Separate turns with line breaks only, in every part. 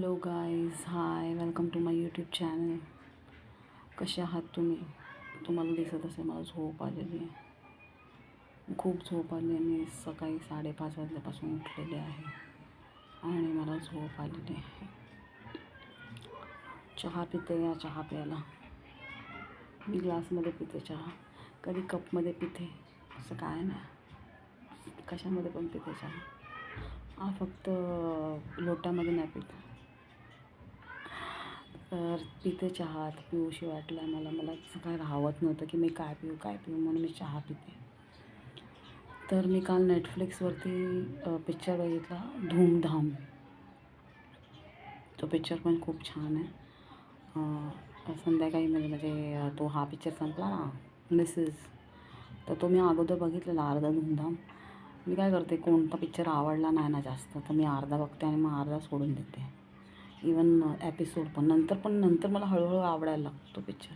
Hello guys hi welcome to my YouTube channel कसे आहात तुम्ही? तुम्हाला दिसत असेल मला झोप आलेली आहे. खूप झोप आली आहे. मी सकाळी साडेपाच वाजल्यापासून उठलेले आहे आणि मला झोप आलेली आहे. चहा पिते या चहा प्यायला. मी ग्लासमध्ये पिते चहा. कधी कपमध्ये पिते? असं काय नाही. कशामध्ये पण पिते चहा. हा फक्त लोट्यामध्ये नाही पित. तर तिथे चहा पिऊशी वाटला मला. मला काय राहत नव्हतं की मी काय पिऊ काय पिऊ म्हणून मी चहा पिते. तर मी काल नेटफ्लिक्सवरती पिक्चर बघितला धूमधाम. तो पिक्चर पण खूप छान आहे. संध्याकाळी म्हणजे म्हणजे तो हा पिक्चर संपला ना मिसेस तर तो मी अगोदर बघितलेला अर्धा धूमधाम. मी काय करते कोणता पिक्चर आवडला नाही ना जास्त तर मी अर्धा बघते आणि मग अर्धा सोडून देते. इवन एपिसोड पण. नंतर पण नंतर मला हळूहळू आवडायला लागतो तो पिक्चर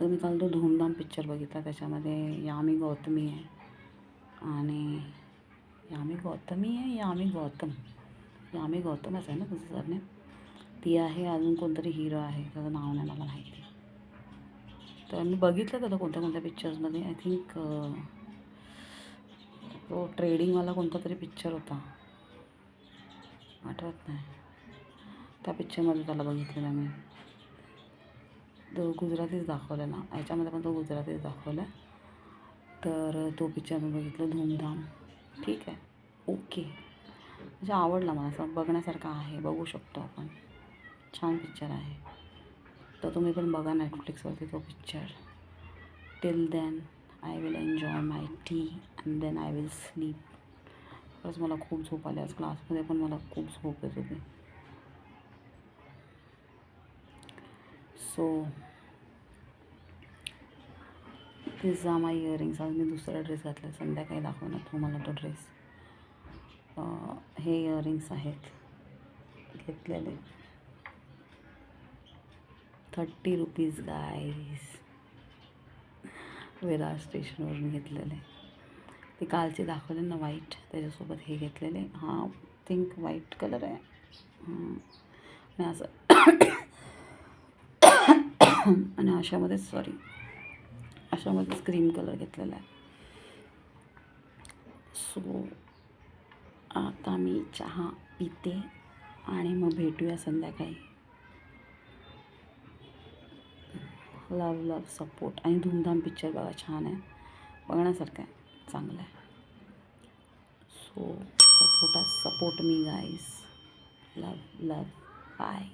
तर मी काल तो धूमधाम पिक्चर बघितला. त्याच्यामध्ये यामी गौतमी आहे. आणि यामी गौतमी आहे यामी गौतम. यामी गौतमच आहे ना तुझं सरने ती आहे अजून कोणतरी हिरो आहे. त्याचं नाव नाही मला माहिती. तर मी बघितलं त्याला कोणत्या कोणत्या पिक्चर्समध्ये आय थिंक तो ट्रेडिंगवाला कोणता तरी पिक्चर होता. आठवत नाही. त्या पिक्चरमध्ये त्याला बघितलेला मी. तो गुजरातीच दाखवलेला. याच्यामध्ये पण तो गुजरातीच दाखवला. तर तो पिक्चर मी बघितलं धूमधाम. ठीक आहे. ओके. म्हणजे आवडला मला. असं बघण्यासारखा आहे. बघू शकतो आपण. छान पिक्चर आहे. तर तुम्ही पण बघा नेटफ्लिक्सवरती तो picture till then I will enjoy my tea and then I will sleep खरंच मला खूप झोप आली. आज क्लासमध्ये पण मला खूप झोप येत होती. So this are my earrings आज मी दुसरा ड्रेस घातला संध्याकाळी दाखवणार तुम्हाला तो ड्रेस हे इयरिंग्स आहेत. घेतलेले. थर्टी रुपीज गाईज विरार स्टेशनवरून घेतलेले. ते कालचे दाखवले ना व्हाईट त्याच्यासोबत हे घेतलेले. हां थिंक व्हाईट कलर आहे. आणि असं आणि अशामध्येच सॉरी अशामध्येच क्रीम कलर घेतलेला आहे. सो आता मी चहा पिते आणि मग भेटूया संध्याकाळी. लव लव सपोर्ट आणि धूमधाम पिक्चर बघा छान आहे. बघण्यासारखं आहे. चांगलं आहे. सो सपोर्ट सपोर्ट मी गाईज लव लव बाय